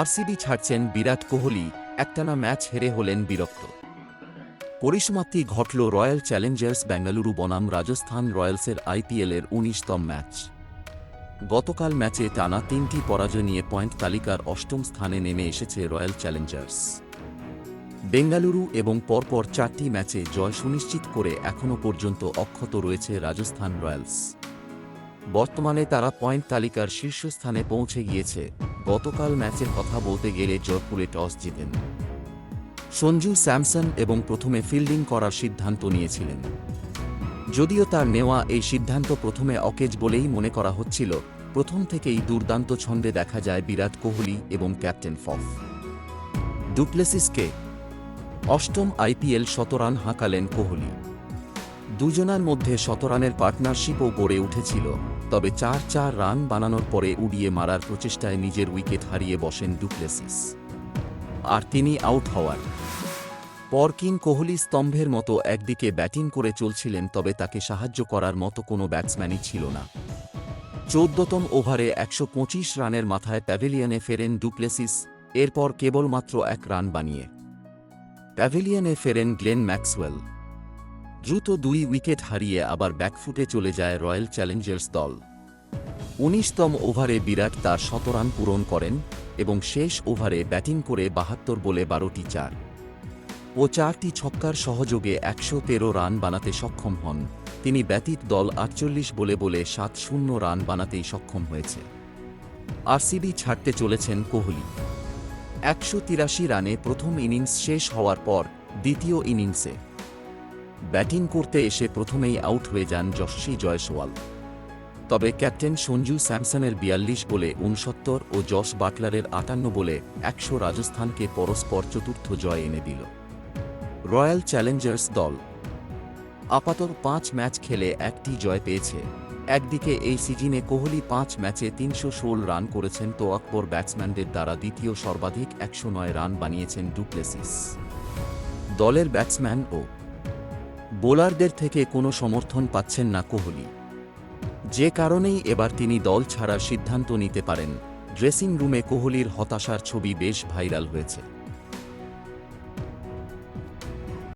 RCB ছাড়ছেন বিরাট কোহলি। একটানা match হেরে হলেন বিরক্ত। পরিসমাপ্তি ঘটল রয়্যাল চ্যালেঞ্জার্স বেঙ্গালুরু বনাম রাজস্থান রয়্যালসের আইপিএলের উনিশতম ম্যাচ। গতকাল ম্যাচে টানা তিনটি পরাজয় নিয়ে পয়েন্ট তালিকার অষ্টম স্থানে নেমে এসেছে রয়্যাল চ্যালেঞ্জার্স। বেঙ্গালুরু এবং পরপর চারটি ম্যাচে জয় সুনিশ্চিত করে এখনও পর্যন্ত অক্ষত রয়েছে রাজস্থান রয়্যালস। বর্তমানে তারা পয়েন্ট তালিকার শীর্ষস্থানে পৌঁছে গিয়েছে। গতকাল ম্যাচের কথা বলতে গেলে জয়পুরে টস জিতেন। সঞ্জু স্যামসন এবং প্রথমে ফিল্ডিং করার সিদ্ধান্ত নিয়েছিলেন। যদিও তার নেওয়া এই সিদ্ধান্ত প্রথমে অকেজ বলেই মনে করা হচ্ছিল, প্রথম থেকেই দুর্দান্ত ছন্দে দেখা যায় বিরাট কোহলি এবং ক্যাপ্টেন ফফ। ডুপ্লেসিসকে অষ্টম আইপিএল শতরান হাঁকালেন কোহলি। দুজনার মধ্যে শতরানের পার্টনারশিপও গড়ে উঠেছিল। তবে চার চার রান বানানোর পরে উড়িয়ে মারার প্রচেষ্টায় নিজের উইকেট হারিয়ে বসেন ডুপ্লেসিস। আর তিনি আউট হওয়ার। পরকিন কোহলি স্তম্ভের মতো একদিকে ব্যাটিং করে চলছিলেন তবে তাকে সাহায্য করার মতো কোনো ব্যাটসম্যানই ছিল না। চোদ্দতম ওভারে একশো পঁচিশ রানের মাথায় প্যাভিলিয়নে ফেরেন ডুপ্লেসিস, এরপর কেবলমাত্র এক রান বানিয়ে। প্যাভিলিয়নে ফেরেন গ্লেন ম্যাক্সওয়েল। দ্রুত দুই উইকেট হারিয়ে আবার ব্যাকফুটে চলে যায় রয়্যাল চ্যালেঞ্জার্স দল। উনিশতম ওভারে বিরাট তার শতরান পূরণ করেন এবং শেষ ওভারে ব্যাটিং করে বাহাত্তর বলে বারোটি চার। ও চারটি ছক্কার সহযোগে একশো তেরো রান বানাতে সক্ষম হন। তিনি ব্যতীত দল আটচল্লিশ বলে বলে সাত শূন্য রান বানাতেই সক্ষম হয়েছে। আরসিবি ছাড়তে চলেছেন কোহলি। একশো তিরাশি রানে প্রথম ইনিংস শেষ হওয়ার পর দ্বিতীয় ইনিংসে ব্যাটিং করতে এসে প্রথমেই আউট হয়ে যান যশস্বী জয়সওয়াল। তবে ক্যাপ্টেন সঞ্জু স্যামসনের বিয়াল্লিশ বলে উনসত্তর ও জস বাটলারের আটান্ন বলে একশো রাজস্থানকে পরস্পর চতুর্থ জয় এনে দিল। রয়্যাল চ্যালেঞ্জার্স দল আপাতত পাঁচ ম্যাচ খেলে একটি জয় পেয়েছে। একদিকে এই সিজনে কোহলি পাঁচ ম্যাচে তিনশো ষোল রান করেছেন তো আকবর ব্যাটসম্যানদের দ্বারা দ্বিতীয় সর্বাধিক একশো নয় রান বানিয়েছেন ডুপ্লেসিস। দলের ব্যাটসম্যান ও বোলারদের থেকে কোনো সমর্থন পাচ্ছেন না কোহলি। যে কারণেই এবার তিনি দল ছাড়ার সিদ্ধান্ত নিতে পারেন। ড্রেসিং রুমে কোহলির হতাশার ছবি বেশ ভাইরাল হয়েছে।